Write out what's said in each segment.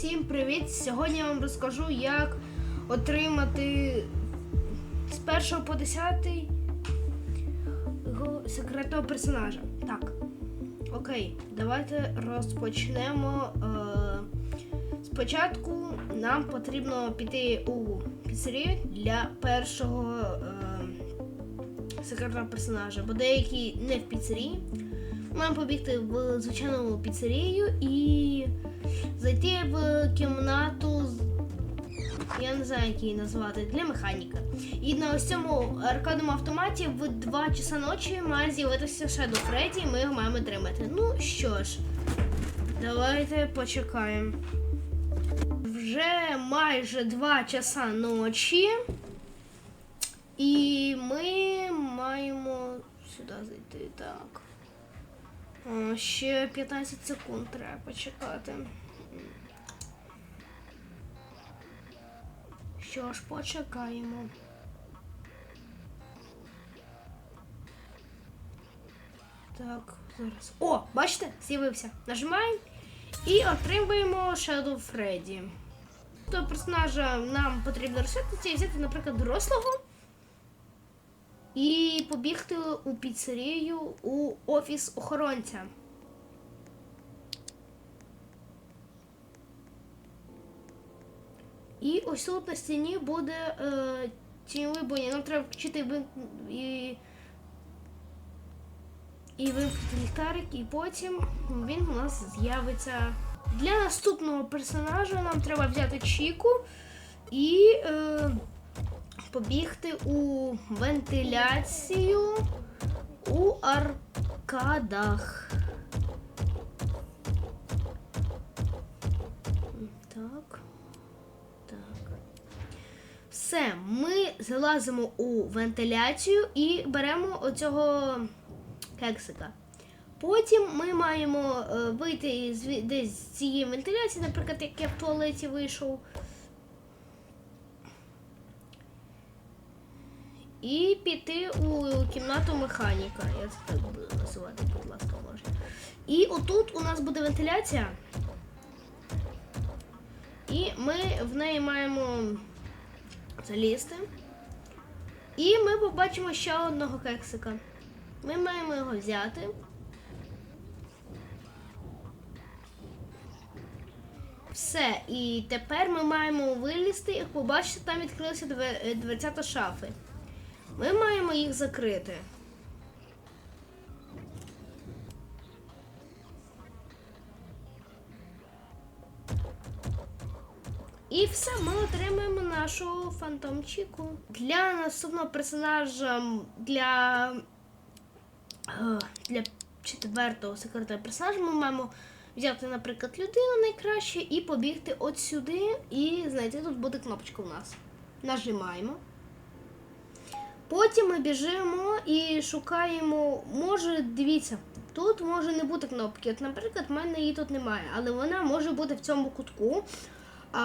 Всім привіт! Сьогодні я вам розкажу, як отримати з 1 по 10 секретного персонажа. Так. Окей, давайте розпочнемо. Е, спочатку нам потрібно піти у піцерію для першого е, секретного персонажа, бо деякі не в піцерії. Маємо побігти в звичайну піцерію і зайти в кімнату. Я не знаю, як її назвати, для механіка. І на ось цьому аркадному автоматі в 2 часа ночі має з'явитися Shadow Freddy, і ми його маємо отримати. Ну що ж, давайте почекаємо. Вже майже 2 часа ночі. І ми маємо сюди зайти. Так. Ще 15 секунд треба почекати. Що ж, почекаємо. Так, зараз. О, бачите, з'явився. Нажимаємо і отримуємо Shadow Freddy. Того персонажа нам потрібно розсвітитися і взяти, наприклад, дорослого. І побігти у піцерію у офіс охоронця. І ось тут на стіні буде е, тіньовий бронь. Нам треба включити вим... і... і вимкнути ліхтарик, і потім він у нас з'явиться. Для наступного персонажа нам треба взяти Чіку і е, побігти у вентиляцію у аркадах. Так. Все, ми залазимо у вентиляцію і беремо оцього кексика. Потім ми маємо е, вийти з, десь з цієї вентиляції, наприклад, як я в туалеті вийшов. І піти у кімнату механіка. Я це так буду називати, будь ласка, можна. І отут у нас буде вентиляція. І ми в неї маємо залізти. І ми побачимо ще одного кексика. Ми маємо його взяти. Все, і тепер ми маємо вилізти і побачити, там відкрилися две- дверцята шафи. Ми маємо їх закрити. І все, ми отримаємо нашу фантомчику. Для наступного персонажа, для, е, для четвертого секретаря персонажа ми маємо взяти, наприклад, людину найкраще і побігти от сюди і знайти тут буде кнопочка у нас. Нажимаємо. Потім ми біжимо і шукаємо, може, дивіться, тут може не бути кнопки. От, наприклад, в мене її тут немає, але вона може бути в цьому кутку. А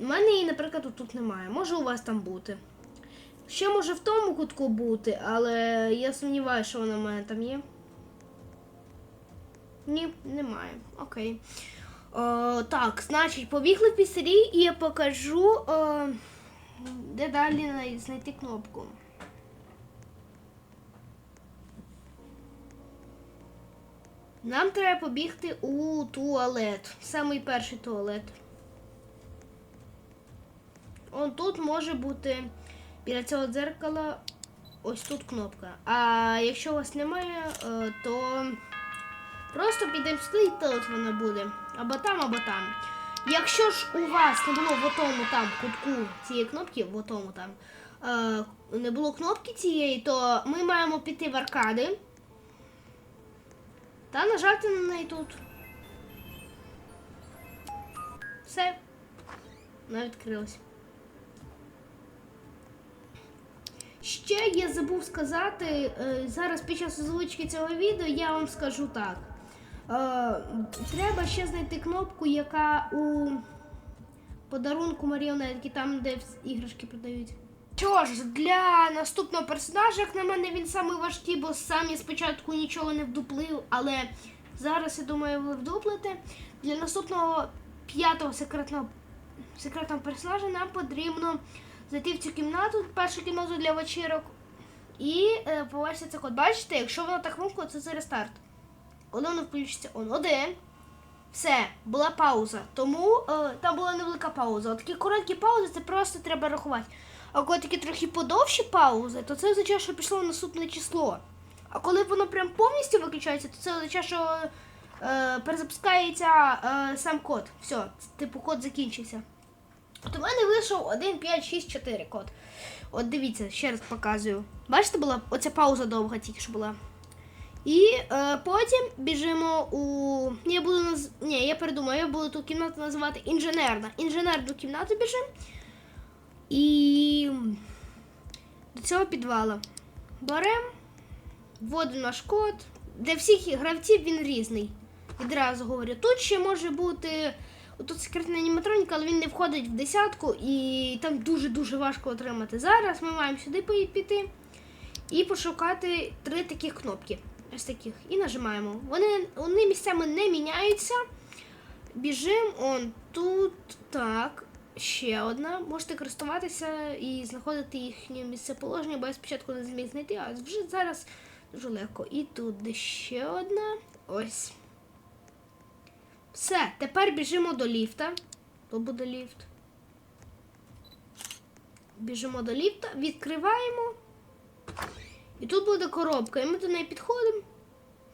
в мене її, наприклад, тут немає. Може у вас там бути. Ще може в тому кутку бути, але я сумніваюся, що вона в мене там є. Ні, немає. Окей. О, так, значить, побігли в піцерії і я покажу, о, де далі знайти кнопку. Нам треба побігти у туалет. Самий перший туалет. Он тут може бути біля цього дзеркала ось тут кнопка. А якщо у вас немає, е, то просто підемо сюди і тут вона буде. Або там, або там. Якщо ж у вас не було в тому там кутку цієї кнопки, в тому там, е, не було кнопки цієї, то ми маємо піти в аркади та нажати на неї тут. Все. Вона відкрилась. Ще я забув сказати, е, зараз під час озвучки цього відео я вам скажу так. Е, Треба ще знайти кнопку, яка у подарунку маріонетки, там, де іграшки продають. Що ж, для наступного персонажа, як на мене, він самий важкий, бо сам я спочатку нічого не вдуплив, але зараз я думаю, ви вдуплите. Для наступного п'ятого секретного, секретного персонажа нам потрібно зайти в цю кімнату, першу кімнату для вечірок. І е, побачити цей код. Бачите, якщо воно так вимкнуло, це це рестарт. Коли воно включиться он один. Все, була пауза. Тому е, там була невелика пауза. От такі короткі паузи це просто треба рахувати. А коли такі трохи подовші паузи, то це означає, що пішло наступне число. А коли воно прям повністю виключається, то це означає, що е, перезапускається е, сам код. Все, типу код закінчився. От у мене вийшов 1, 5, 6, 4 код. От дивіться, ще раз показую. Бачите, була оця пауза довга тільки що була. І е, потім біжимо у. Я буду наз... Ні, я передумаю, я буду ту кімнату називати інженерна. Інженерну кімнату біжимо. І до цього підвала. Беремо, вводимо наш код. Для всіх гравців він різний. Відразу говорю. Тут ще може бути. Тут секретна аніматроніка, але він не входить в десятку і там дуже-дуже важко отримати. Зараз ми маємо сюди піти і пошукати три таких кнопки. Ось таких. І нажимаємо. Вони, вони місцями не міняються. Біжимо он тут. Так. Ще одна. Можете користуватися і знаходити їхнє місцеположення, бо я спочатку не зміг знайти, а вже зараз дуже легко. І тут ще одна. Ось. Все, тепер біжимо до ліфта. Тут буде ліфт. Біжимо до ліфта, відкриваємо. І тут буде коробка, і ми до неї підходимо.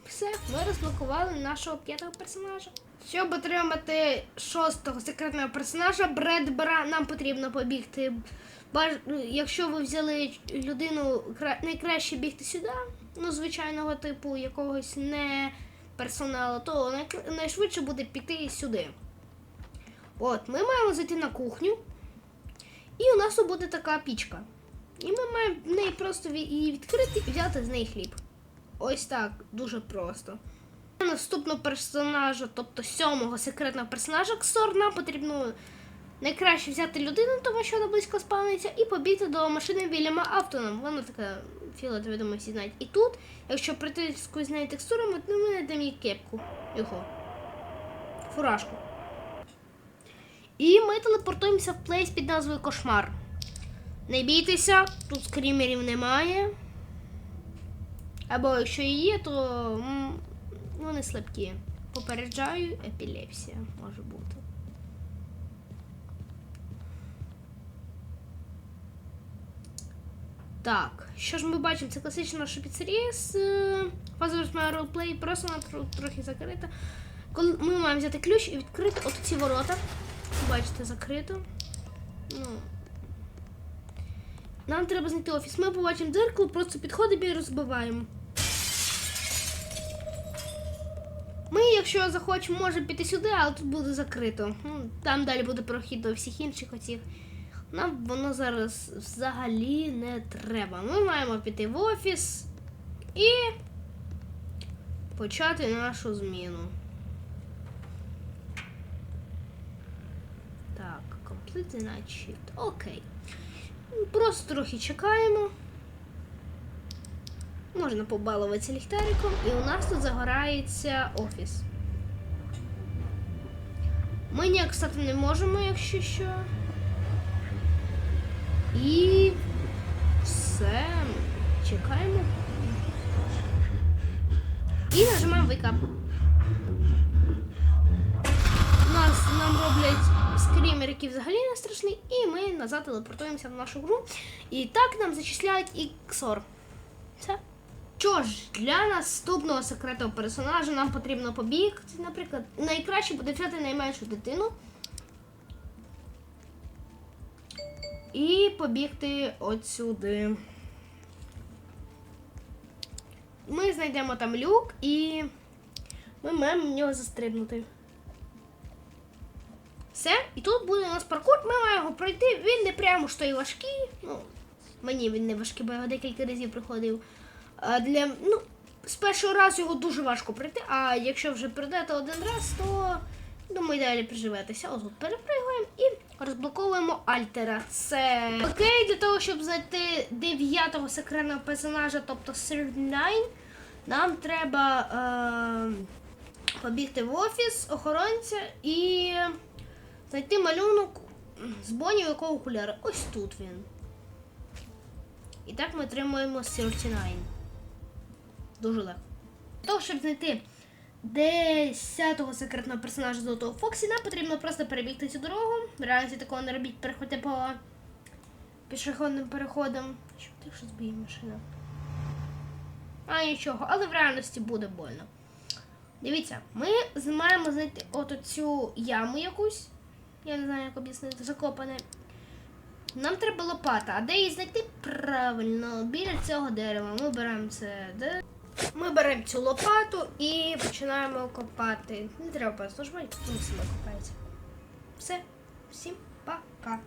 Все, ми розблокували нашого п'ятого персонажа. Щоб отримати шостого секретного персонажа, Бредбера, нам потрібно побігти. Ну, Якщо ви взяли людину, найкраще бігти сюди, ну, звичайного типу, якогось не персоналу, то найшвидше буде піти сюди. От, ми маємо зайти на кухню, і у нас буде така пічка. І ми маємо в неї просто її відкрити і взяти з неї хліб. Ось так, дуже просто. Наступного персонажа, тобто сьомого секретного персонажа Ксор, нам потрібно найкраще взяти людину, тому що вона близько спавниться, і побігти до машини Вільяма Автоном. Вона така фіолетова, я думаю, всі знають. І тут, якщо прийти з нею текстурами, то ми знайдемо їй кепку. Його. Фуражку. І ми телепортуємося в плейс під назвою Кошмар. Не бійтеся, тут скрімерів немає. Або якщо і є, то вони слабкі. Попереджаю, епілепсія може бути. Так, що ж ми бачимо? Це класична наша піцерія з е, фазовим ролплей, просто вона трохи закрита. Коли ми маємо взяти ключ і відкрити от ці ворота. Бачите, закрито. Ну, нам треба знайти офіс. Ми побачимо дзеркало, просто підходимо і розбиваємо. Ми, якщо захочемо, можемо піти сюди, але тут буде закрито. Ну, Там далі буде прохід до всіх інших оцих. Нам воно зараз взагалі не треба. Ми маємо піти в офіс і почати нашу зміну. Так, complete night shift. Окей. Просто трохи чекаємо. Можна побалуватися ліхтариком, і у нас тут загорається офіс. Ми ніяк стати не можемо, якщо що. І все. Чекаємо. І нажимаємо Wake. Нас нам роблять скрімер, який взагалі не страшний, і ми назад телепортуємося в нашу гру. І так нам зачисляють іксор. Все. Що ж, для наступного секретного персонажа нам потрібно побігти, наприклад, найкраще буде взяти найменшу дитину. І побігти от сюди. Ми знайдемо там люк і ми маємо в нього застрибнути. Все, і тут буде у нас паркур, ми маємо пройти. Він не прямо що й важкий. Ну, мені він не важкий, бо я декілька разів приходив. А для, ну, з першого разу його дуже важко пройти, а якщо вже пройдете один раз, то думаю, далі приживетеся. Ось тут перепригуємо і розблоковуємо Альтера. Це окей, для того, щоб знайти дев'ятого секретного персонажа, тобто Sir 9, нам треба е, побігти в офіс охоронця і Знайти малюнок з Бонні, якого окуляри. Ось тут він. І так ми отримуємо 39. Дуже легко. Для того, щоб знайти 10-го секретного персонажа Золотого Фоксі, нам потрібно просто перебігти цю дорогу. В реальності такого не робіть, переходьте по пішохідним переходам. Що ти що збіє машина? А нічого, але в реальності буде больно. Дивіться, ми маємо знайти от цю яму якусь. Я не знаю, як об'яснити, закопане. Нам треба лопата, а де її знайти правильно? Біля цього дерева. Ми беремо це. Де? Ми беремо цю лопату і починаємо копати. Не треба нажимати, воно саме копається. Все, всім пока.